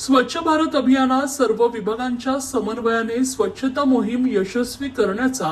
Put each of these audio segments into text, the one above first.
स्वच्छ भारत अभियानात सर्व विभागांच्या समन्वयाने स्वच्छता मोहीम यशस्वी करण्याचा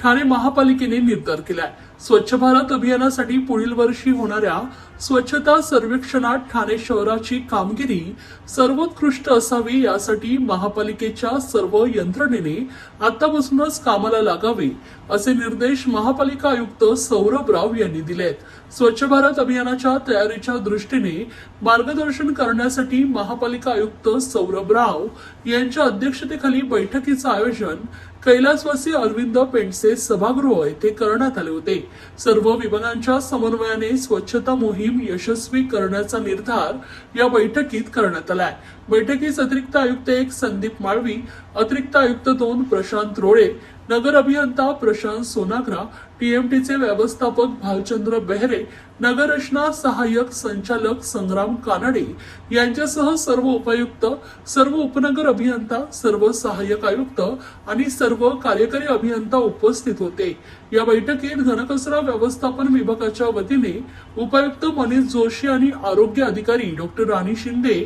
ठाणे महापालिकेने निर्धार केलाय. स्वच्छ भारत अभियानासाठी पुढील वर्षी होणाऱ्या स्वच्छता सर्वेक्षणात ठाणे शहराची कामगिरी सर्वोत्कृष्ट असावी यासाठी महापालिकेच्या सर्व यंत्रणेने आतापासूनच कामाला लागावे असे निर्देश महापालिका आयुक्त सौरभ राव यांनी दिलेत. स्वच्छ भारत अभियानाच्या तयारीच्या दृष्टीने मार्गदर्शन करण्यासाठी महापालिका आयुक्त सौरभ राव यांच्या अध्यक्षतेखाली बैठकीचं आयोजन कैलासवासी अरविंद पेंडसे सभागृह येथे करण्यात आले होते. सर्व विभागांच्या समन्वयाने स्वच्छता मोहीम यशस्वी करण्याचा निर्धार या बैठकीत करण्यात आलाय. बैठकीस अतिरिक्त आयुक्त एक संदीप माळवी अतिरिक्त आयुक्त दोन प्रशांत रोळे नगर अभियंता प्रशांत सोनाग्रा टीएमटीचे व्यवस्थापक भालचंद्र बेहरे नगररचना सहाय्यक संचालक संग्राम कानडे यांच्यासह सर्व उपायुक्त सर्व उपनगर अभियंता सर्व सहाय्यक आयुक्त आणि सर्व कार्यकारी अभियंता उपस्थित होते. या बैठकीत घनकचरा व्यवस्थापन विभागाच्या वतीने उपायुक्त मनीष जोशी आणि आरोग्य अधिकारी डॉक्टर राणी शिंदे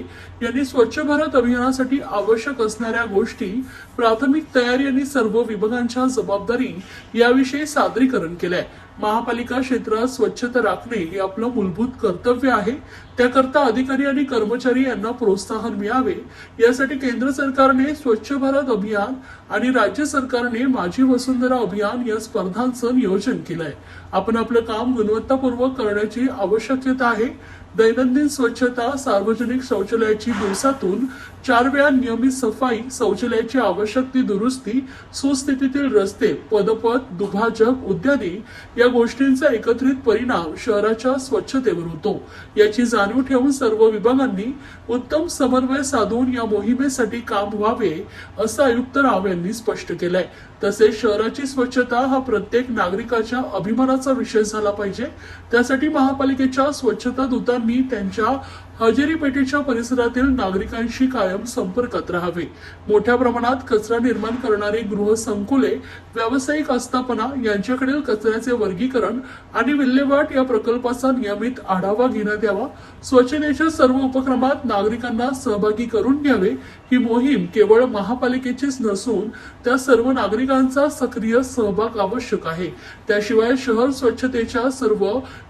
यांनी स्वच्छ भारत अभियानासाठी आवश्यक असणाऱ्या गोष्टी प्राथमिक तयारी आणि सर्व विभागांच्या जबाबदारी याविषयी सादरीकरण केलंय. महापालिका क्षेत्रात स्वच्छता राखणे हे आपलं मूलभूत कर्तव्य आहे. त्याकरता अधिकारी आणि कर्मचारी यांना प्रोत्साहन मिळावे. यासाठी केंद्र सरकारने स्वच्छ भारत अभियान आणि राज्य सरकारने माझी वसुंधरा अभियान या स्पर्धांचं नियोजन केलंय. आपण आपलं काम गुणवत्तापूर्वक करण्याची आवश्यकता आहे. दैनंदिन स्वच्छता सार्वजनिक शौचालयाची दिवसातून चार वेळा नियमित सफाई शौचालयाची आवश्यक ती दुरुस्ती सुस्थितीतील रस्ते पदपथ दुभाजक इत्यादी या गोष्टींचा एकत्रित परिणाम शहराच्या स्वच्छतेवर होतो. याची जाणीव ठेवून सर्व विभागांनी उत्तम समन्वय साधून या मोहिमेसाठी काम व्हावे असं आयुक्त राव यांनी स्पष्ट केलंय. तसेच शहराची स्वच्छता हा प्रत्येक नागरिकाच्या अभिमानाचा विषय झाला पाहिजे. त्यासाठी महापालिकेच्या स्वच्छता दूतांनी mutant, y'all. हजेरी पेठेच्या परिसरातील नागरिकांशी कायम संपर्कात राहावे. मोठ्या प्रमाणात कचरा निर्माण करणारे गृह संकुले व्यावसायिक आस्थापना यांच्याकडील कचऱ्याचे वर्गीकरण आणि विल्हेवाट या प्रकल्पाचा नियमित आढावा घेण्यात यावा. स्वच्छतेच्या सर्व उपक्रमात नागरिकांना सहभागी करून घ्यावे. ही मोहीम केवळ महापालिकेचीच नसून त्या सर्व नागरिकांचा सक्रिय सहभाग आवश्यक आहे. त्याशिवाय शहर स्वच्छतेच्या सर्व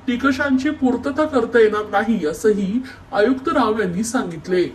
निकषांची पूर्तता करता येणार नाही असंही आयुक्त राव यांनी सांगितले.